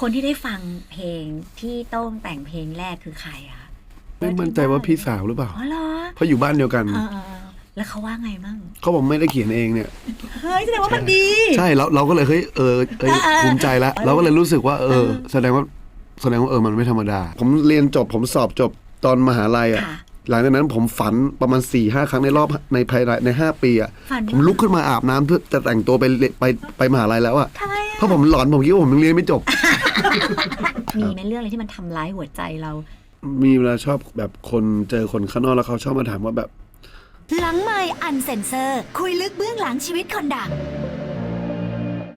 คนที่ได้ฟังเพลงที่โต้งแต่งเพลงแรกคือใครอะคะไม่มั่นใจว่าพี่สาวหรือเปล่าอ๋อเหรอเพราะอยู่บ้านเดียวกัน เออเออเออแล้วเขาว่าไงมั่งเขาบอกไม่ได้เขียนเองเนี่ย เฮ้ยแสดงว่ามันดี ใช่เราเราก็เลยเฮ้ยเออเอ้ยเออเออภูมิใจแล้วเราก็เลยรู้สึกว่าเออ แสดงว่าแสดงว่าเออมันไม่ธรรมดา ผมเรียนจบผมสอบจบตอนมหาลัยอะ ค่ะ หลังจากนั้นผมฝันประมาณ4ี่ห้าครั้งในรอบในภายในในห้าปีอะฝันผมลุกขึ้นมาอาบน้ำเพื่อจะแต่งตัวไปเรียนไปไปมหาลัยแล้วอะทำไมอะ เพราะผมหลอนผมคิดว่าผมยังเรียนไม่จบ มีไหมเรื่องอะไรที่มันทำร้ายหัวใจเรา มีเวลาชอบแบบคนเจอคนข้างนอกแล้วเขาชอบมาถามว่าแบบ หลังไมค์อันเซนเซอร์ คุยลึกเบื้องหลังชีวิตคนดัง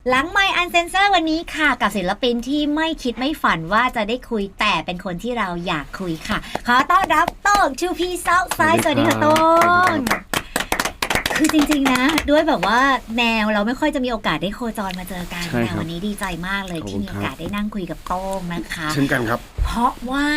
หลังไมอันเซนเซอร์วันนี้ค่ะ กับศิลปินที่ไม่คิดไม่ฝันว่าจะได้คุยแต่เป็นคนที่เราอยากคุยค่ะ ขอต้อนรับโต้งชูพีซอกไซสวัสดีค่ะโต้งคือจริงๆนะ ด้วยแบบว่าแนวเราไม่ค่อยจะมีโอกาสได้โคจรมาเจอกันใช่แต่ครับวันนี้ดีใจมากเลยขอบที่คุณมีครัโอบกาสได้นั่งคุยกับโต้งนะคะ เช่นกันครับ เพราะว่า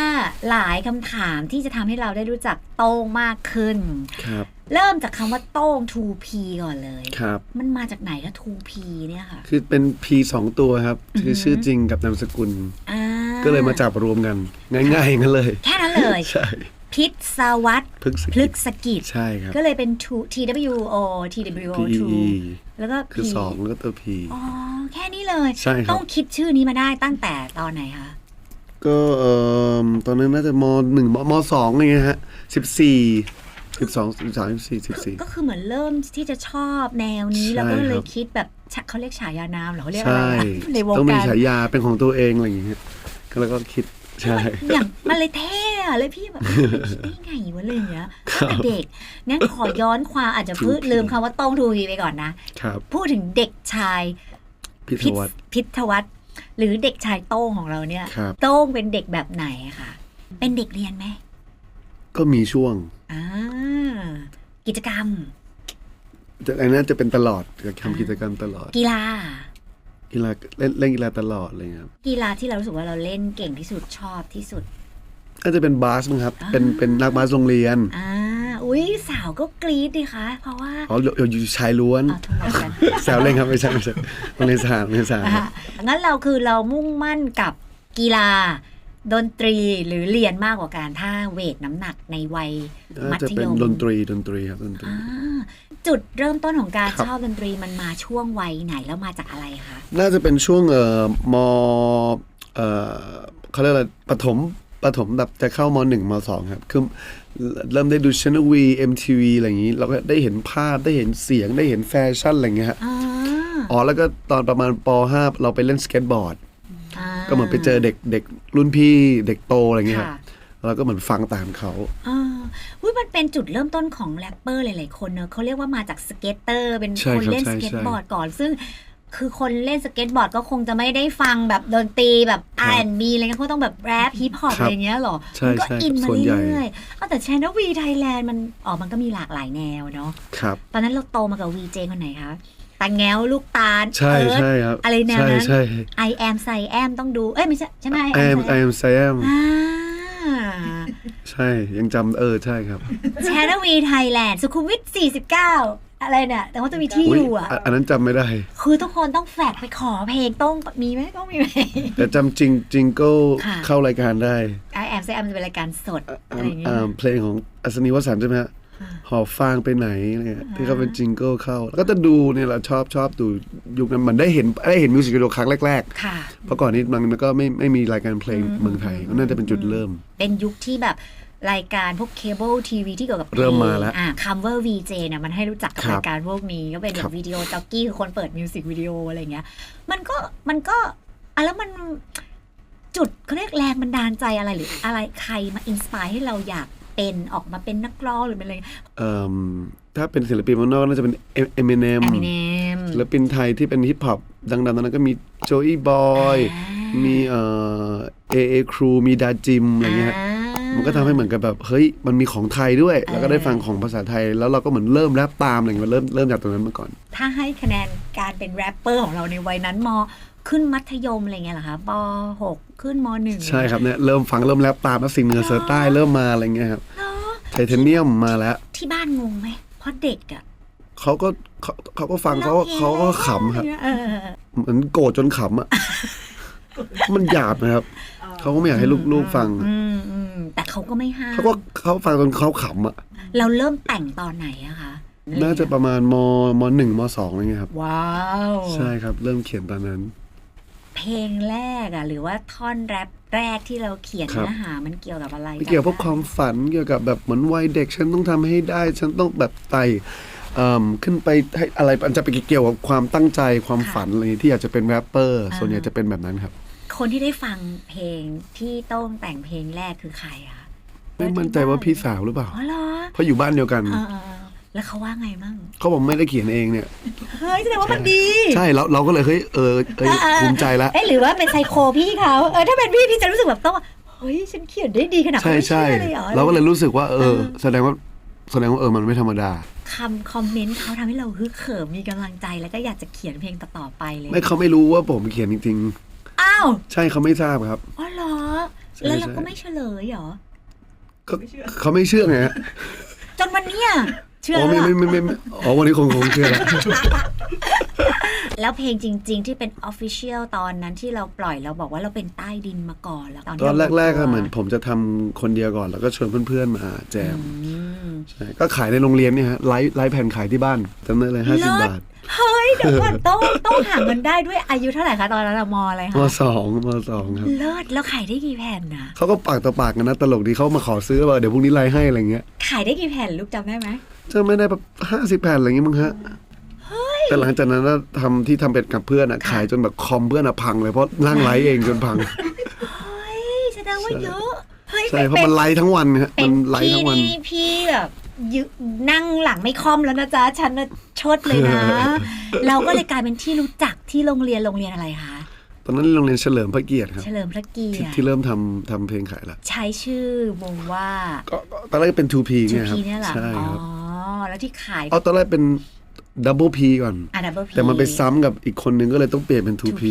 หลายคำถามที่จะทำให้เราได้รู้จักโต้งมากขึ้น ครับ เริ่มจากคำว่าโต้ง 2P ก่อนเลย ครับ มันมาจากไหนละ 2P เนี่ยค่ะ คือเป็น P สองตัวครับ คืออหือชื่อจริงกับนามสกุล อ่าก็เลยมาจับรวมกัน ง่ายๆงั้นเลย แค่นั้นเลย ใช่พิษสวัสดพึกษพลึกิจกสกิจ ใช่ครับ ก็เลยเป็น2 TWO TWO P E 2แล้วก็ คือ P สองแล้วก็ตัว P อ๋อ แค่นี้เลย ใช่ครับ ต้องคิดชื่อนี้มาได้ตั้งแต่ตอนไหนคะ ก็เอ่อตอนนั้นน่าจะมหนึ่งมมสองอะไรเงี้ยฮะสิบสี่ สิบสองสิบสามสิบสี่สิบสี่ก็คือเหมือนเริ่มที่จะชอบแนวนี้ใช่แล้วก็เลครัยบคิดแบบชะเขาเรียกฉายานามเหรอเขาเรียกอะไรใช่นะในวงต้องมีการฉายาเป็นของตัวเองอะไรอย่างเงี้ยก็แล้วก็คิดใช่อย่างมันเลยเท่อะเลยพี่แบบคิดได้ไงวะอะไรอย่างเงี้ยตั้งแต่เด็กงั้นขอย้อนความอาจจะพูด 2P ลืมคำว่าโต้งทูพีไปก่อนนะครับพูดถึงเด็กชายพิทพิษวัตรพิทวัฒน์หรือเด็กชายโต้งของเราเนี่ยครับโต้งเป็นเด็กแบบไหนอะคะเป็นเด็กเรียนไหมก็มีช่วง อ่ากิจกรรมแต่อันนั้นจะเป็นตลอดจะอ่าทำกิจกรรมตลอด กีฬา กีฬาเล่นเล่นกีฬาตลอดอะไรเงี้ยครับ กีฬาที่เรารู้สึกว่าเราเล่นเก่งที่สุดชอบที่สุดน่าจะเป็นบาสมั้งครับอ่าเป็นเป็นนักบาสโรงเรียน อ่า อุ้ยสาวก็กรี๊ดดิคะ เพราะว่า อ๋ออยู่อยู่ชายล้วนเอาทำไมกันแซวเล่นครับไม่ใช่ไม่ใช่โรงเรียนสหโรงเรียนสหคอะรับงั้นเราคือเรามุ่งมั่นกับกีฬา ดนตรีหรือเรียนมากกว่าการถ้าเวทน้ำหนักในวัยมัน่าจะธยเป็นมดนตรีดนตรีครับดนตรีอ่าจุดเริ่มต้นของการครับชอบดนตรีมันมาช่วงวัยไหนแล้วมาจากอะไรคะน่าจะเป็นช่วงเอ่อมเอ่อเขาเรียกอะไรปฐมปฐมแบบจะเข้ามหนึ่งมสองครับคือเริ่มได้ดูช n น l V MTV อะไรอย่างนี้ เราก็ได้เห็นภาพได้เห็นเสียงได้เห็นแฟชั่นอะไรอย่างเงี้ยฮะอ่าอ๋อแล้วก็ตอนประมาณป .5 เราไปเล่นสเก็ตบอร์ดาก็เหมือนไปเจอเด็กเด็ก รุ่นพี่เด็กโตอะไรเงี้ยคค่ะรับแล้วก็เหมือนฟังตามเขาอ่าอุ้ยมันเป็นจุดเริ่มต้นของแรปเปอร์หลายๆคนเนอะเขาเรียกว่ามาจากสเก็ตเตอร์ เป็นใช่คนครับเล่นใช่สเก็ตใช่บอร์ดก่อน ซึ่งคือคนเล่นสเก็ตบอร์ดก็คงจะไม่ได้ฟังแบบดนตรีแบบ ครับ R&B อะไรเงี้ยเขาต้องแบบแรปฮิปฮอปครัอะบไรเงี้ยหรอใช่มัก็ใช่อินมาส่วนใหญ่ เรื่อยๆเอาแต่ช n น l V Thailand มันอ๋อมันก็มีหลากหลายแนวเนาะครับ ตอนนั้นเราโตมากับ VJ คนไหนคะ ตาแง้วลูกตาลใช่เอิร์ธใช่ครับอะไรแนวใช่นั้นใช่ I am ไซแอมต้องดูเอ้ยไม่ใช่ใช่ไหม I am I am Sam อ่าใช่ยังจำเออใช่ครับแชนวีไทยแลนด์สุขุมวิท49อะไรเนี่ยแต่ว่าจะมีที่อยู่อะยอันนั้นจำไม่ได้ คือทุกคนต้องแฟกไปขอเพลงต้องมีไหมต้องมีไหมแต่จำจริงจริงก็ค่ะเข้ารายการได้ไอแอมไซแอมจะเป็นรายการสดอ่าอะไรอย่างเงี้ยอ่าเพลงของอัศนีวสันต์ใช่ไหมฮะ หอบฟางไปไหนเนี่ยที่เขาเป็นจิงเกิลเข้า แล้วก็จะดูเนี่ยแหละชอบชอบดูยุคนั้นมันได้เห็นได้เห็นมิวสิกวิดีโอครั้งแรกค่ะๆเพราะก่อนนี้มันมันก็ไม่ไม่มีรายการเพลงเมืองไทยก็น่าจะเป็นจุดเริ่ม เป็นยุคที่แบบรายการพวกเคเบิลทีวีที่เกี่ยวกับพงเริ่มมาแล้วอ่าคัมเวอร์วีเจเนี่ยมันให้รู้จักกับครับรายการพวกนี้ก็เป็นแบครับบวิดีโอจ็อกกี้คือคนเปิดมิวสิกวิดีโออะไรเงี้ย มันก็มันก็อะแล้วมันจุดเขาเรียกแรงบันดาลใจอะไรหรืออะไรใครมาอินสปายให้เราอยาก เป็นออกมาเป็นนักร้องหรือเป็นอะไรเอิ่มถ้าเป็นศิลปินเมืองนอกน่าจะเป็นเอมิเนมแอมิเนมศิลปินไทยที่เป็นฮิปฮอปดังๆตอนนั้นก็มีโจอี้บอยมีเอ่อเอเอครูมีดาจิมอะไรเงี้ยมันก็ทำให้เหมือนกับแบบเฮ้ยมันมีของไทยด้วย แล้วก็ได้ฟังของภาษาไทย แล้วเราก็เหมือนเริ่มแรปตามอะไรเงี้ยเริ่มเริ่มจากตรงนั้นมาก่อน ถ้าให้คะแนนการเป็นแรปเปอร์ของเราในวัยนั้นม ขึ้นมัธยมอะไรเงี้ยเหรอคะปหกขึ้นมหนึ่งใช่ครับเนี่ยเริ่มฟังเริ่มแรปตามแล้วสิ่งเหนือเสือใต้เริ่มมาอะไรเงี้ยครับเนาะไทเทเนียมมาแล้ว ที่บ้านงงไหมเพราะเด็กอะเขาก็เขาเขาก็ฟังเขาก็เขาก็ขำครับเออเหมือนโกรธจนขำอะมันหยาบนะครับเขาก็ไม่อยากให้ลูกๆฟังอืมอืมแต่เขาก็ไม่ห้ามเขาก็เขาฟังจนเขาขำอะเราเริ่มแต่งตอนไหนอะคะน่าจะประมาณมมหนึ่งมสองอะไรเงี้ยครับ ว้าว ใช่ครับ เริ่มเขียนตอนนั้นเพ ลงแรกอะหรือว่าท่อนแรปแรกที่เราเขียนครับ เนื้อหามันเกี่ยวกับอะไรไม่เกี่ยวกับพวกความฝันเกี่ยวกับแบบเหมือนวัยเด็ก ฉันต้องทำให้ได้ ฉันต้องแบบไต่เอิ่มขึ้นไปให้อะไรมันจะไปเกี่ยวกับความตั้งใจความฝันอะไรที่อยากจะเป็นแรปเปอร์ส่วนใหญ่จะเป็นแบบนั้นครับ คนที่ได้ฟังเพลงที่โต้งแต่งเพลงแรกคือใครอะไม่มั่นใจว่าพี่สาวหรือเปล่า อ๋อเหรอเพราะอยู่บ้านเดียวกัน เออเออเออ แล้วเขาว่าไงมั่งเขาบอกไม่ได้เขียนเองเนี่ย เฮ้ยแสดงว่ามันดีใช่เราเราก็เลยเฮ้ยเออเอ้ยเออเออภูมิใจละเอ๊ะหรือว่าเป็นไซโคพี่เขาเออถ้าเป็นพี่พี่จะรู้สึกแบบต้องว่าเฮ้ยฉันเขียนได้ดีขนาดใช่นั้นใช่ไม่เชื่อเลยหรอเราก็เลยรู้สึกว่าเออเออ แสดงว่าแสดงว่าเออมันไม่ธรรมดาคำคอมเมนต์เขาทำให้เราฮึกเหิมมีกำลังใจแล้วก็อยากจะเขียนเพลงต่อๆไปเลยไม่เขาไม่รู้ว่าผมเขียนจริงอ้าวๆใช่เขาไม่ทราบครับอ๋อเหรอใช่แล้วเราใช่ก็ไม่เฉลยเหรอเขาเขาไม่เชื่อไงฮะจนวันเนี้ย เชื่ออ๋อแล้วไม่อะไม่ไม่ไม่ไม่อ๋อวันนี้คงคงเชื่อแล้ว แล้วเพลงจริง ๆ ที่เป็นออฟฟิเชียลตอนนั้นที่เราปล่อยเราบอกว่าเราเป็นใต้ดินมาก่อนแล้วตอนตที่อนเราแรกๆตัก็วเหมือนผมจะทำคนเดียวก่อนแล้วก็ชวนเพื่อนๆมาแจมอืมใช่ก็ขายในโรงเรียนเนี่ยฮะไลฟ์ไลฟ์แผ่นขายที่บ้านจำได้เลยห้าสิบบาทเฮ้ยเดี๋ยวก่อนต้องต้องหาเงินได้ด้วยอายุเท่าไหร่คะตอนนั้นอะมอะไรมคะสองมสองครับเลิศแล้วขายได้กี่แผ่นนะเขาก็ปากต่อปากกันนะตลกดีเขามาขอซื้อว่าเดี๋ยวพรุ่งนี้ไลฟ์ให้อะไรเงี้ยขายได้กี่แผ่นลูกจำได้ไหม จะไม่ได้แบบห้าสิบแผ่นอะไรเงี้ยมั้งฮะ แต่หลังจากนั้นนะทำที่ทำเป็ดกับเพื่อนอะขายจนแบบคอมเพื่อนอะพังเลยเพราะนั่งไลฟ์เองจนพัง เฮ้ยแสดงว่าเยอะเฮ้ยใช่เพราะมันไลฟ์ทั้งวันฮะเป็มันนไลฟ์พี่ทั้งวัน นี่พี่แบบยึนั่งหลังไม่ค่อมแล้วนะจ๊ะฉันน่ะชดเลยนะ เราก็เลยกลายเป็นที่รู้จักที่โรงเรียนโรงเรียนอะไรคะตอนนั้นโรงเรียนเฉลิมพระเกียรติครับเฉลิมพระเกียที่รติที่เริ่มทำทำเพลงขายละใช้ชื่อวงว่า ก็ก็ตอนแรกเป็น 2P จูไงครับพีเนี่ยเหรอใช่อ๋อครับ แล้วที่ขายเอาตอนแรกเป็น Double P ก่อนอะดับเบิลพีแต่มันไปซ้ำกับอีกคนนึงก็เลยต้องเปลี่ยนเป็น 2P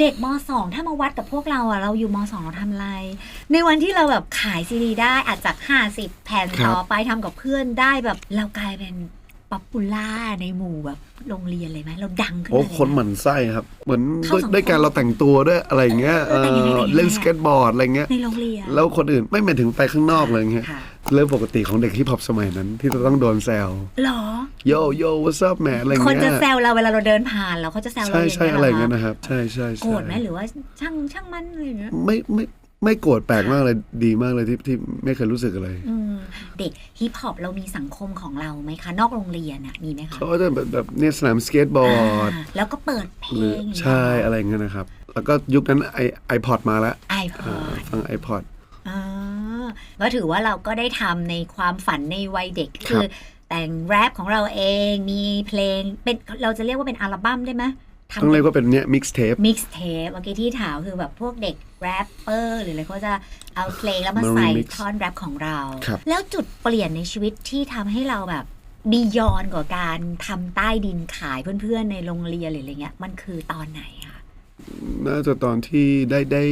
เด็กมสองถ้ามาวัดกับพวกเราอะเราอยู่มสองเราทำอะไร ในวันที่เราแบบขายซีดีได้อาจจากห้าสิบแผ่นครับต่อไปทำกับเพื่อนได้แบบเรากลายเป็น ป๊อปปูล่าในหมู่แบบโรงเรียนเลยไหมเราดังขึ้นโอ้มาเลยคนหมั่นไส้ครับ เหมือนเข้าด้วยสังคมด้วยการเราแต่งตัวด้วยอะไรอย่างเงี้ยเอแต่งยังไงอแต่งยังไง เล่นสเก็ตบอร์ดอะไรเงี้ย ในโรงเรียน แล้วคนอื่นไม่หมายถึงไปข้างนอกเลยเงี้ยค่ะ เรื่องปกติของเด็กที่พอปสมัยนั้น ที่จะต้องโดนแซวหรอ โยโย่ what's up man อะไรคนเงี้จะยแซวเราเวลาเราเดินผ่านเราเขาจะแซวเราใช่ใช่ย่างอะไรเงี้เงี้ยยเหรอนะครับ ใช่ใช่โกรใช่ธไหมหรือว่าช่างช่างมันอะไรอย่างเงี้ย ไม่ไม่ ไม่โกรธแปลกมากเลยดีมากเลยที่ที่ไม่เคยรู้สึกอะไรอืมเด็กฮิปฮอปเรามีสังคมของเราไหมคะ นอกโรงเรียนอะมีไหมคะเขาก็จะแบบแบบเนี่ยสนามสเก็ตบอร์ดอ่าแล้วก็เปิดเพลหรืองใช่อะไรเงี้ยนะครับ แล้วก็ยุคนั้นไอไอพอดมาแล้วไอพออ่าดฟังไอพอดก็ถือว่าเราก็ได้ทำในความฝันในวัยเด็กครับคือแต่งแรปของเราเองมีเพลงเป็นเราจะเรียกว่าเป็นอัลบั้มได้ไหมทำ ต้องเรียกว่าเป็นเนี่ยมิกซ์เทปมิกซ์เทปเมื่อกี้ที่ถามคือแบบพวกเด็กแรปเปอร์หรืออะไรเขาจะเอาเพลงแล้วมามาใส่ remix ท่อนแรปของเราครับแล้วจุดเปลี่ยนในชีวิตที่ทำให้เราแบบบียอนกว่าการทำใต้ดินขายเพื่อนๆในโรงเรียนหรืออะไรเงี้ยมันคือตอนไหนคะน่าจะตอนที่ได้ได้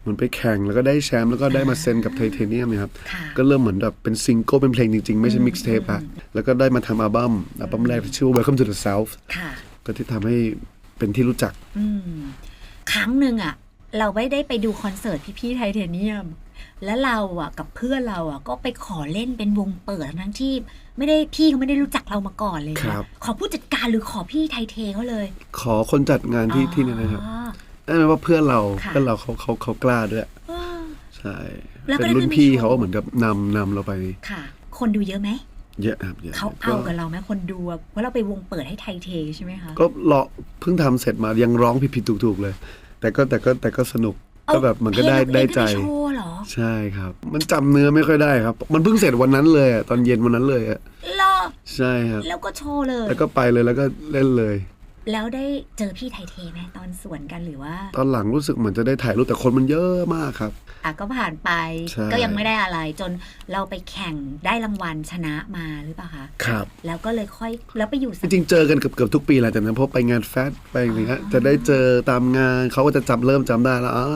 เหมือนไปแข่งแล้วก็ได้แชมป์แล้วก็ได้มาเซ็นกับไทเทเนียมนะครับค่ะก็เริ่มเหมือนแบบเป็นซิงเกิลเป็นเพลงจริงๆ ไม่ใช่มิกซ์เทปอะแล้วก็ได้มาทำอัลบั้มอัลบั้มแรกที่ชื่อว่า Welcome to the South ค่ะก็ที่ทำให้ เป็นที่รู้จัก อืมครั้งหนึ่งอะเราไม่ได้ไปดูคอนเสิร์ตพี่ๆไทเทเนียม แล้วเราอะกับเพื่อนเราอะก็ไปขอเล่นเป็นวงเปิดทั้งที่ไม่ได้พี่เขาไม่ได้รู้จักเรามาก่อนเลยครับ ขอผู้จัดการหรือขอพี่ไทเทเขาเลยขอคนจัดงานที่ที่นี่นะครับอ๋อ นั่นแปลว่าเพื่อนเราค่ะ เพื่อนเราเขาเขาเขากล้าด้วยอ้อใช่แล้วก็เป็นรุ่นได้ขึ้นไปพี่โชว์ เขาก็เหมือนกับนำนำเราไป ค่ะ คนดูเยอะไหม เยอะครับเยอะเขาเอากับเราไหมคนดูอะว่าเราไปวงเปิดให้ไทเทใช่ไหมคะ ก็รอเพิ่งทำเสร็จมายังร้องผิดๆถูกๆเลย แต่ก็แต่ก็แต่ก็สนุกก็แบบมันก็ได้เอาเพลงได้ใจตัวเองขึ้นไปโชว์เหรอใช่ครับ มันจำเนื้อไม่ค่อยได้ครับ มันเพิ่งเสร็จวันนั้นเลยอะตอนเย็นวันนั้นเลยอะเหรอใช่ครับแล้วก็โชว์เลย แล้วก็ไปเลยแล้วก็เล่นเลย แล้วได้เจอพี่ไทเทไหมตอนสวนกันหรือว่า ตอนหลังรู้สึกเหมือนจะได้ถ่ายรูปแต่คนมันเยอะมากครับ อะก็ผ่านไปใช่ก็ยังไม่ได้อะไรจนเราไปแข่งได้รางวัลชนะมาหรือเปล่าคะครับ แล้วก็เลยค่อยแล้วไปอยู่จริงๆเจอกันเกือบเกือบทุกปีแหละจากนั้นเพราะไปงานแฟชั่นไปอย่างเงี้ยจะได้เจอตามงานเขาก็จะจำเริ่มจำได้แล้วอ่า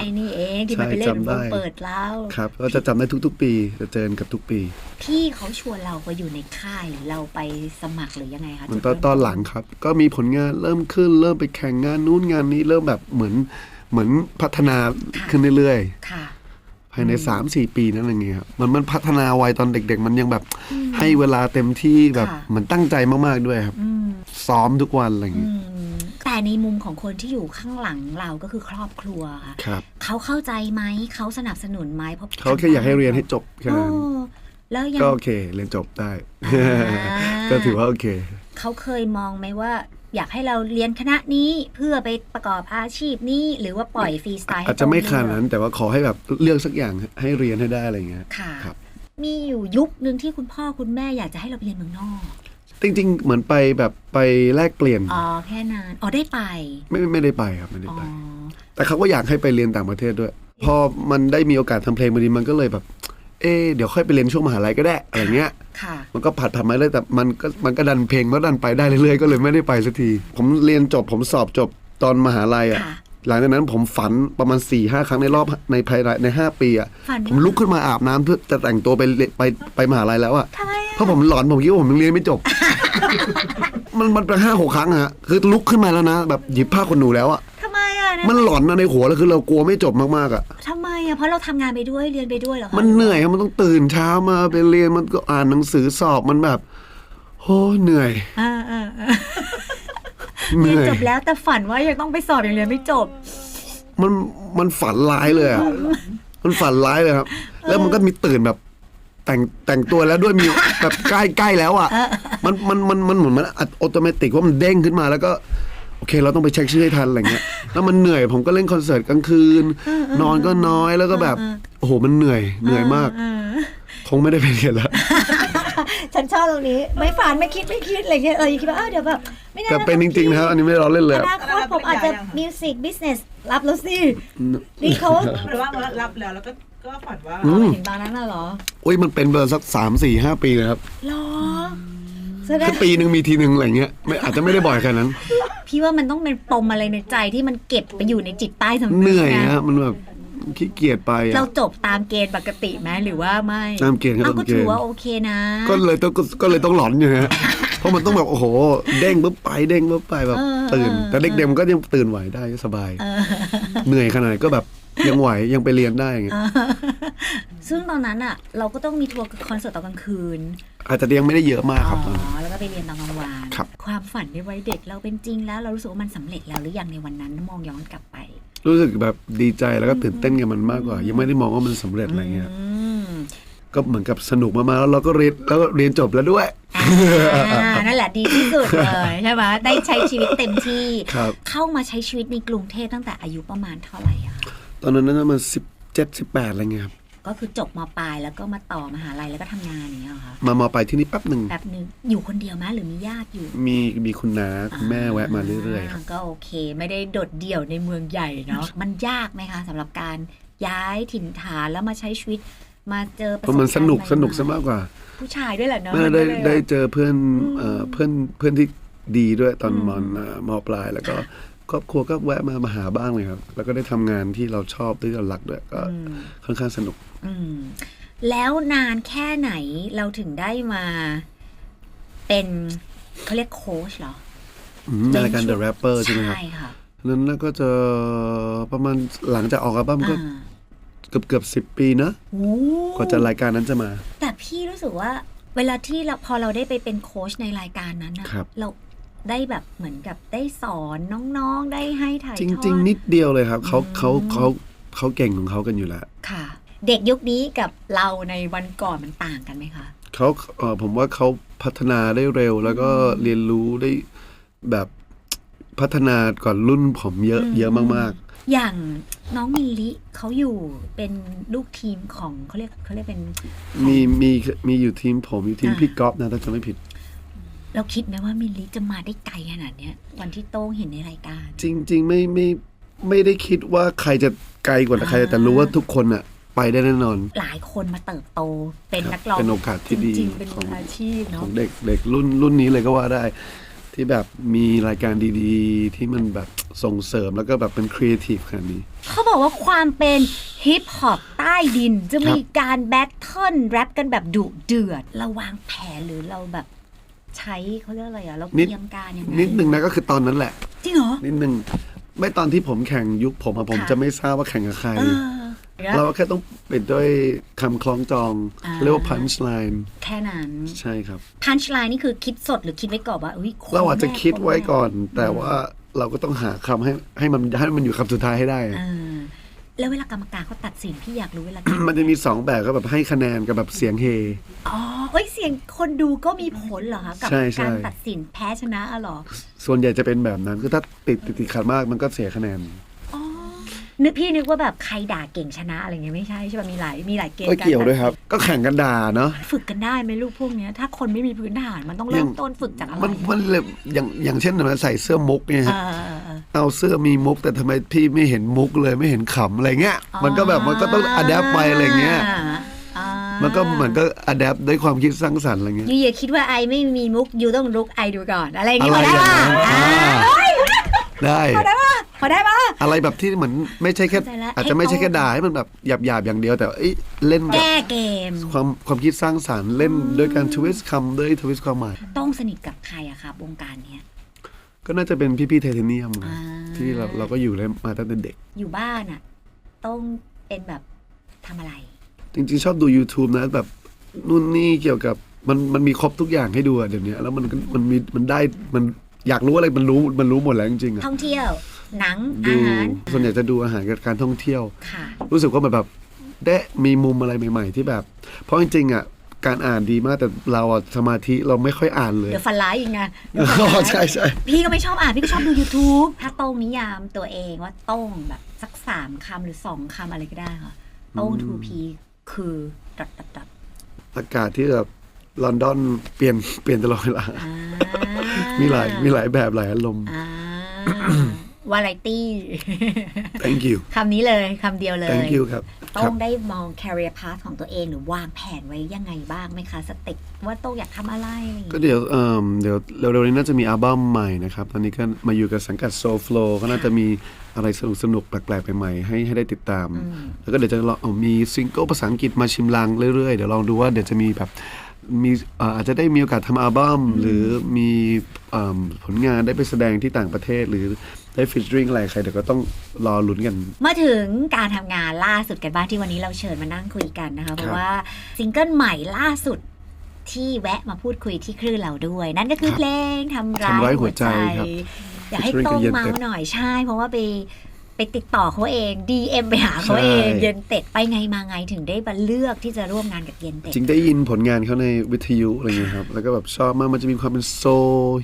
ไอ้นี่เองที่มันใช่ไปเล่นจำได้ วงเปิดเล่าครับก็จะจำได้ทุก ๆ ปีจะเจอกันกับทุกปี พี่เขาชวนเราไปอยู่ในค่ายหรือเราไปสมัครหรือยังไงคะมันตจุอนดเริ่มตอนหลังครับ ก็มีผลงาน เริ่มขึ้น เริ่มไปแข่งงานนู้นงานนี้เริ่มแบบเหมือนเหมือนพัฒนาขึ้นเรื่อยค่ะๆภายใน3-4ปีนั่นอะไรเงี้ยครับมันมันพัฒนาไวตอนเด็ก ๆ มันยังแบบให้เวลาเต็มที่แบบค่ะเหมือนตั้งใจมากๆด้วยครับอืมซ้อมทุกวันอะไรอืเงี้ยมแต่ในมุมของคนที่อยู่ข้างหลังเราก็คือครอบครัวค่ะครับเขาเข้าใจไหมเขาสนับสนุนไหมเพราะเขาแค่อยากให้เรียนให้จบแค่โอ้นั้นแล้วยังก็โอเคเรียนจบได้อ่าก็ถือว่าโอเค เขาเคยมองไหมว่า อยากให้เราเรียนคณะนี้เพื่อไปประกอบอาชีพนี้ หรือว่าปล่อยฟรีสไตล์ให้อาจจะไม่ตรงขนาดนั้น แต่ว่าขอให้แบบเลือกสักอย่างให้เรียนให้ได้อะไรเงี้ยค่ะครับมีอยู่ยุคหนึ่งที่คุณพ่อคุณแม่อยากจะให้เราไปเรียนเมืองนอกจริงๆ เหมือนไปแบบไปแลกเปลี่ยน อ๋อ แค่นั้น อ๋อ ได้ไป ไม่ไม่ได้ไปครับ ไม่ได้อ๋อไป แต่เขาก็อยากให้ไปเรียนต่างประเทศด้วย พอมันได้มีโอกาสทำเพลงบางทีมันก็เลยแบบ เอ๊ะเดี๋ยวค่อยไปเรียนช่วงมหาลัยก็ได้อะไรเงี้ย ค่ะ มันก็ผัดผัดมาเลยแต่มันก็มันก็ดันเพลงมันก็ดันไปได้เรื่อยๆก็เลยไม่ได้ไปสักที ผมเรียนจบผมสอบจบตอนมหาลัยอะ ค่ะ หลังจากนั้นผมฝันประมาณ4ี่ห้าครั้งในรอบในภายในในห้าปีอะฝันผมลุกขึ้นมาอาบน้ำเพื่อจะแต่งตัวไปเรียนไปไปมหาลัยแล้วอะทำไมอะ เพราะผมหลอนผมคิดว่าผมยังเรียนไม่จบ มันมันเป็นห้าหกครั้งอะฮะคือลุกขึ้นมาแล้วนะแบบหยิบผ้าขนหนูแล้วอะ ทำไมอะเยมันหลอนนะในหัวแล้วคือเรากลัวไม่จบมากๆอะทำไมอะเพราะเราทำงานไปด้วยเรียนไปด้วยเหรอคะมันเหนื่อยครับมันต้องตื่นเช้ามาไปเรียนมันก็อ่านหนังสือสอบมันแบบโอ้เหนื่อย อ่าอ่าอ่าเหเรียนนื่อยจบแล้วแต่ฝันว่ายังต้องไปสอบยังเรียนไม่จบ มันมันฝันร้ายเลยอะมันฝันร้ายเลยครับ แล้วมันก็มีตื่นแบบ แต่งแต่งตัวแล้วด้วยมีแบบใกล้ใกล้แล้วอะมันมันมันมันเหมือนมันอัตโตเมติกว่ามันเด้งขึ้นมาแล้วก็ โอเค เราต้องไปเช็คชื่อให้ทันอะไรเงี้ยแล้วมันเหนื่อยผมก็เล่นคอนเสิร์ตกลางคืน นอนก็น้อยแล้วก็แบบโอ้โหมันเหนื่อยเหนื่อยมากอ่าคงไม่ได้ไปเรียนแล้วฉันชอบตรงนี้ ไม่ฝันไม่คิดไม่คิดอะไรเงี้ยเออยังคิดว่าอ้าวเดี๋ยวแบบไม่น่าแต่เป็นจริงๆนะครับอันนี้ไม่ได้ล้อเล่นเลยออะนาคตผมอาจจะมิวสิกบิสเนสรับแล้วสินี่เขาหรือว่ารับแล้วแล้วก็ก็ฝันว่าอืมเห็นตอนนั้นน่ะเหรออุ้ยมันเป็นเบอร์สักสามสี่ห้าปีเลยครับหรอ แสดคืงอปีหนึ่งมีทีหนึ่งอะไรเงี้ยไม่อาจจะไม่ได้บ่อยขนาดนั้น พี่ว่ามันต้องเป็นปมอะไรในใจที่มันเก็บไปอยู่ในจิตใต้สำนึกเหนื่อยนะฮะมันแบบขี้เกียจไปอะ เราจบตามเกณฑ์ปกติไหมหรือว่าไม่ตามเกณฑ์ครับอ้าวก็ตามเกณฑ์ ถือว่าโอเคนะก็เลยต้องก็เลยต้องหลอนอยู่ฮะ เพราะมันต้องแบบโอ้โห เด้งปุ๊บไปเด้งปุ๊บไปแบบเออตื่นเออแต่เด็กๆมันก็ยังตื่นไหวได้สบายเออเหนื่อยขนาดไหนก็แบบยังไหวยังไปเรียนได้อย่างเงี้ย ซึ่งตอนนั้นอะ เราก็ต้องมีทัวร์คอนเสิร์ตตอนกลางคืน อาจจะยังไม่ได้เยอะมากครับตอ๋อนนั้นอแล้วก็ไปเรียนตอนกลางวันครับ ความฝันในวัยเด็กเราเป็นจริงแล้ว เรารู้สึกว่ามันสำเร็จแล้วหรือยังในวันนั้นมองย้อนกลับไป รู้สึกแบบดีใจแล้วก็ตื่นเต้นกับมันมากกว่า ยังไม่ได้มองว่ามันสำเร็จอะไรเงี้ยอืมก็เหมือนกับสนุกมากๆแล้วเราก็เรียนแล้วก็เรียนจบแล้วด้วย อ่านั่นแหละดีที่สุดเลยใช่ไหมได้ใช้ชีวิตเต็มที่ ครับ เข้ามาใช้ชีวิตในกรุงเทพตั้งแต่อายุประมาณเท่าไหร่อะคะตอนนั้นน่าจะมันสิบเจ็ดสิบแปดอะไรเงี้ยครับ ก็คือจบมปลายแล้วก็มาต่อมหาลัยแล้วก็ทำงานอย่างเงี้ยเหรอคะมามาไปที่นี่แป๊บหนึ่งแบบนึงอยู่คนเดียวไหมหรือมีญาติอยู่ มีมีคุณน้าคุณแม่แวะมาเรื่อยๆครับก็โอเค ไม่ได้โดดเดี่ยวในเมืองใหญ่เนาะมันยากไหมคะสำหรับการย้ายถิ่นฐานแล้วมาใช้ชีวิตมาเจอประเพราะมันสนุกบารณ์สนุกใหซะม่ๆมากกว่า ผู้ชายด้วยแหละเนาะไม่มันได้ก็เลยได้แบบเจอเพื่อนเอ่อเพื่อนเพื่อนที่ดีด้วยตอนมอนเอ่อมอปลายแล้วก็ ครอบครัวก็แวะมามาหาบ้างเลยครับ แล้วก็ได้ทำงานที่เราชอบที่เรารักด้วยก็อืมค่อนข้างสนุก อืม แล้วนานแค่ไหนเราถึงได้มา เป็นเขาเรียกโค้ชเหรออืมในรายการ The Rapper ใช่ไหมครับ ใช่ค่ะนั้นน่าก็จะประมาณหลังจากออกอัลบั้มก็อ่าเกือบเกือบสิบปีนะโอ้กว่าจะรายการนั้นจะมา แต่พี่รู้สึกว่า เวลาที่เราพอเราได้ไปเป็นโค้ชในรายการนั้นนะครับ เรา ได้แบบเหมือนกับได้สอนน้องๆ ได้ให้ถ่ายจทอดริงๆนิดเดียวเลยครับเขาอืมเขาเขาเขาเก่งของเขากันอยู่แล้วค่ะ เด็กยุคนี้กับเราในวันก่อนมันต่างกันไหมคะ เขาเอ่อผมว่าเขาพัฒนาได้เร็ว แล้วก็เรียนรู้ได้แบบพัฒนาก่อนรุ่นผมเยอะอืมเยอะมาก อย่างน้องมิลลิเขาอยู่เป็นลูกทีมของเขาเรียกเขาเรียกเป็น ๆ มีมีมีอยู่ทีมผมอยู่ทีมอ่า พี่ก๊อฟนะถ้าจะไม่ผิด เราคิดไหมว่ามิลลิจะมาได้ไกลขนาดเนี้ยวันที่โต้งเห็นในรายการ จริง ๆ ไม่ไม่ไม่ได้คิดว่าใครจะไกลกว่าใคร แต่รู้ว่าทุกคนอะไปได้แน่นอน หลายคนมาเติบโตเป็นครับนักร้องเป็นโอกาสที่ดีจริงๆเป็นของอาชีพขเนาะองเด็กเด็กรุ่นรุ่นนี้เลยก็ว่าได้ ที่แบบมีรายการดีๆ ที่มันแบบส่งเสริมแล้วก็แบบเป็นครีเอทีฟขนาดนี้ เขาบอกว่าความเป็นฮิปฮอปใต้ดิน จะมีการแบทเทิลแรปกันแบบดุเดือดเราวางแผนหรือเราแบบ ใช้เขาเรียกอะไรอะเราเตนิดรียมการยังไงนิดหนึ่งนะก็คือตอนนั้นแหละ จริงเหรอ นิดหนึ่งไม่ตอนที่ผมแข่งยุคผมอะผมค่ะ จะไม่ทราบว่าแข่งกับใคร เออเราแค่ต้องปิดด้วยคำคล้องจองอ่าเรียกว่า punch line แค่นั้น ใช่ครับ พันช์ไลน์นี่คือคิดสดหรือคิดไว้ก่อนว่าอุ้ยนเราอาจจะแรคิดไว้นแรก่อน แต่ว่าเราก็ต้องหาคำให้ให้มันให้มันอยู่คำสุดท้ายให้ได้อะเออ แล้วเวลากรรมการเขาตัดสินพี่อยากรู้เวลา มันจะมีสองแบบก็แบบให้คะแนนกับแบบเสียงเฮ อ๋อเอ้ยเสียงคนดูก็มีผลเหรอคะกับใช่ใช่ การตัดสินแพ้ชนะอะเหรอ ส่วนใหญ่จะเป็นแบบนั้นคือถ้าติดติดติดขัดมากมันก็เสียคะแนนอ๋อ นึกพี่นึกว่าแบบใครด่าเก่งชนะอะไรเงี้ยไม่ใช่ใช่ป่ะมีหลายมีหลายเกมก็เกี่ยวด้วยครับ ก็แข่งกันด่าเนาะฝึกกันได้ไหมลูกพวกเนี้ยถ้าคนไม่มีพื้นฐานมันต้องเริ่มต้นฝึกจากอะไรมันมันเลยอย่างอย่างเช่นมันใส่เสื้อมุกเนี่ยเอฮะอเออเออเอาเสื้อมีมุกแต่ทำไมพี่ไม่เห็นมุกเลยไม่เห็นขำอะไรเงี้ยอ๋อมันก็แบบมันก็ต้องอัดแอปไปอะไรเงี้ยอ่ามันก็เหมือนก็อัดแอปด้วยความคิดสร้างสรรค์อะไรเงี้ยยูอย่าคิดว่าไอไม่มีมุกยูต้องลุกไอดูก่อนอะไรอย่างงี้อะพไรอได้อย่างป่ะนั้นอ่าได้พอได้ ป่ะพอได้ป่ะอะไรแบบที่เหมือนไม่ใช่แค่เข้าใจแล้วอาจจะไม่ใช่ให้แค่ตรงด่าให้มันแบบหยาบหยาบๆอย่างเดียว แต่เอ้ยเล่นแบบแก้เกม ความความคิดสร้างสรรค์เล่นด้วยการทวิสต์คำด้วยทวิสต์ความหมาย ต้องสนิทกับใครอะครับวงการเนี้ยก็น่าจะเป็นพี่ๆไทเทเนียมอ่าที่เราเราก็อยู่เลยมาตั้งแต่เด็ก อยู่บ้านอะต้องเป็นแบบทำอะไร จริงๆ ชอบดู YouTube นะแบบนู่นนี่เกี่ยวกับมันมันมีครบทุกอย่างให้ดูอะเดี๋ยวนี้แล้วมันก็มันมีมันได้มันอยากรู้อะไรมันรู้มันรู้หมดแล้วจริงๆอะท่องเที่ยว หนังดูอาหารส่วนใหญ่จะดูอาหารกับการท่องเที่ยว ค่ะ รู้สึกว่ามันแบบได้มีมุมอะไรใหม่ ๆ ที่แบบ เพราะจริงๆอะการอ่านดีมากแต่เราอะสมาธิเราไม่ค่อยอ่านเลย เดี๋ยวฟันร้ายอีกไงอ๋อใช่ใช่ พี่ก็ไม่ชอบอ่าน พี่ก็ชอบดู YouTube ถ้าโต้งนิยามตัวเองว่าโต้งแบบสักสามคำหรือสองคำอะไรก็ได้ค่ะ โต้ง 2P คือดัดดัดดัดอากาศที่แบบลอนดอนเปลี่ยนเปลี่ยนตลอดเวลา อ่ามีหลายมีหลายแบบหลายอารมณ์ อ่า วาไรตี้ thank you คำนี้เลยคำเดียวเลย thank you ครับคโต้รับงได้มอง career path ของตัวเองหรือวางแผนไว้ยังไงบ้างไหมคะ สเต็ปว่าโต้งอยากทำอะไรอะไรอย่างก็เงี้ยเดี๋ยวเอ่อเดี๋ยวเร็วๆนี้น่าจะมีอัลบั้มใหม่นะครับ ตอนนี้ก็มาอยู่กับสังกัด Soul Flow ก็น่าจะมีอะไรสนุกๆแปลกๆใหม่ๆให้ให้ได้ติดตามอืมแล้วก็เดี๋ยวจะลองเอามีซิงเกิลภาษาอังกฤษมาชิมลางเรื่อยๆ เดี๋ยวลองดูว่าเดี๋ยวจะมีแบบ มีเอ่ออาจจะได้มีโอกาสทำอัลบั้มหรือมีเอิ่มผลงานได้ไปแสดงที่ต่างประเทศหรือได้ฟิชริงอะไรใครเดี๋ยวก็ต้องรอลุ้นกัน มาถึงการทำงานล่าสุดกันบ้างที่วันนี้เราเชิญมานั่งคุยกันนะคะ เพราะว่าซิงเกิลใหม่ล่าสุดที่แวะมาพูดคุยที่คลื่นเราด้วย นั่นก็คือครับเพลงทำร้าทำร้ายยหัหัววใจใจครับอยากให้ featuring โต้งกับเย็นเมาเต็ดส์หน่อยใช่ เพราะว่าไป ไปติดต่อเขาเอง DM ไปหาเขาเองใช่เย็นเต็ดไปไงมาไงถึงได้มาเลือกที่จะร่วมงานกับเย็นเต็ดจริงได้ยินผลงานเขาในวิทยุอะไรเงี้ยครับแล้วก็แบบชอบมากมันจะมีความเป็นโซ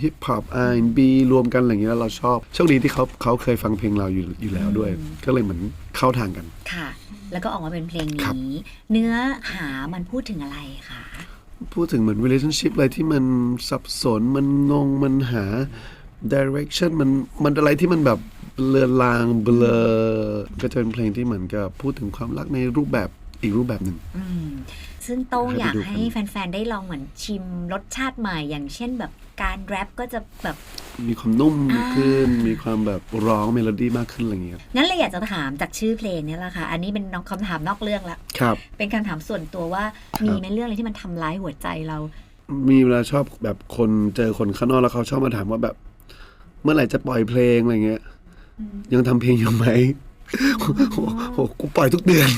ฮิปฮอปอาร์บีรวมกันอะไรเงี้ยแล้วเราชอบโชคดีที่เขาเขาเคยฟังเพลงเราอยู่อยู่แล้วด้วย ก็เลยเหมือนเข้าทางกันค่ะ แล้วก็ออกมาเป็นเพลงครับนี้ เนื้อหามันพูดถึงอะไรคะพูดถึงเหมือน relationship อะไรที่มันสับสนมันงงมันหา direction มันมันอะไรที่มันแบบ เลือนลางเบลอก็จะเป็นเพลงที่เหมือนกับพูดถึงความรักในรูปแบบอีกรูปแบบหนึ่ง อืมซึ่งโต้งให้ไปอยากดูให้กันแฟน ๆ ได้ลองเหมือนชิมรสชาติใหม่ อย่างเช่นแบบการแรปก็จะแบบมีความนุ่มอ่าขึ้น มีความแบบร้องเมโลดี้มากขึ้นอะไรเงี้ยงั้นเลยอยากจะถามจากชื่อเพลงเนี่ยแหละค่ะ อันนี้เป็นน้องคำถามนอกเรื่องละครับ เป็นคำถามส่วนตัวว่าครับมีไหมเรื่องอะไรที่มันทำร้ายหัวใจเรา มีเวลาชอบแบบคนเจอคนข้างนอกแล้วเขาชอบมาถามว่าแบบ เมื่อไหร่จะปล่อยเพลงอะไรเงี้ย ยังทำเพลงอยู่ไหมโอ้โหโหกูปล่อยทุกเดือน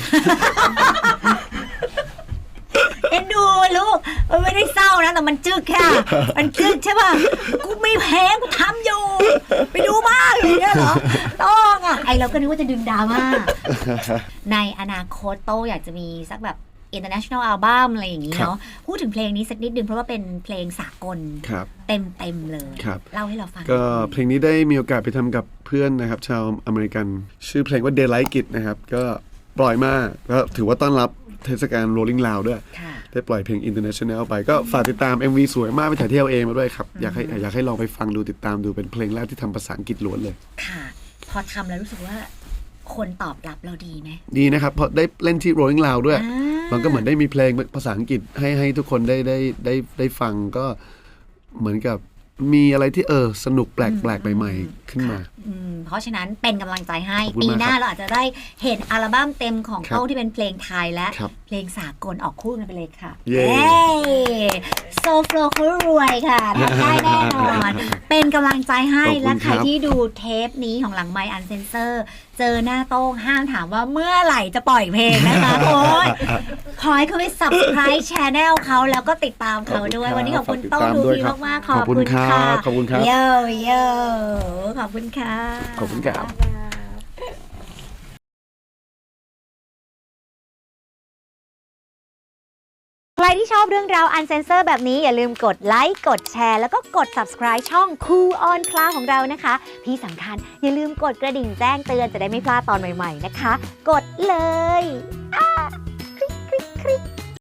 เอ็นดูลูกมันไม่ได้เศร้านะ แต่มันจึกแค่ มันจึกใช่ป่ะ กูไม่แพ้กูทำอยู่ ไปดูบ้างอย่างเงี้ยเหรอ ต้องอะ ไอเราก็นึกว่าจะดึงดราม่า ในอนาคตโตอยากจะมีสักแบบ international album อะไรอย่างนี้ครับเนาะพูดถึงเพลงนี้สักนิดนึงเพราะว่าเป็นเพลงสากลครับเต็มเต็มๆเลยครับเล่าให้เราฟังก็เพลงนี้ได้มีโอกาสไปทำกับเพื่อนนะครับ ชาวอเมริกัน ชื่อเพลงว่า Daylight It นะครับ ก็ปล่อยมากก็ถือว่าต้อนรับเทศกาล Rolling Loud ด้วยค่ะได้ปล่อยเพลง International ไปก็ฝากติดตาม MV สวยมากไปถ่ายเที่ยวเองมาด้วยครับ อยากให้อยากให้ลองไปฟังดูติดตามดูเป็นเพลงแรกที่ทำภาษาอังกฤษล้วนเลย ค่ะ พอทำแล้วรู้สึกว่าคนตอบรับเราดีไหมดีนะครับ เพราะได้เล่นที่ Rolling Loud ด้วยอ่า มันก็เหมือนได้มีเพลงภาษาอังกฤษให้ให้ทุกคนได้ได้ได้ได้ฟังก็เหมือนกับมีอะไรที่เออสนุกแปลกแปลกใหม่ๆขึ้นมาอืมเพราะฉะนั้นเป็นกำลังใจให้ขอบคุณปีมากหน้าครับเราอาจจะได้เห็นอัลบั้มเต็มของครับโต้งที่เป็นเพลงไทยและครับเพลงสากลออกคู่กันไปเลยค่ะ เย้เย้โซโฟลเขารวยค่ะทำได้แน่นอน เป็นกำลังใจให้ขอบคุณและใครครับที่ดูเทปนี้ของหลังไมค์อันเซนเซอร์เจอหน้าโต้งห้ามถามว่าเมื่อไหร่จะปล่อยเพลงนะคะโอ้ยขอให้คุณไป subscribe channel เขาแล้วก็ติดตามเขาด้วย วันนี้ขอบคุณโต้งดูดีมากๆขอบคุณค่ะ ขอบคุณครับ เย้เย้ขอบคุณค่ะ ขอบคุณครับ ใครที่ชอบเรื่องราวอันเซนเซอร์แบบนี้อย่าลืมกดไลค์ กดแชร์ แล้วก็กด subscribe ช่อง Cool on Cloud ของเรานะคะ ที่สำคัญอย่าลืมกดกระดิ่งแจ้งเตือนจะได้ไม่พลาดตอนใหม่ ๆ นะคะ กดเลยอะคลิกคลิกคลิก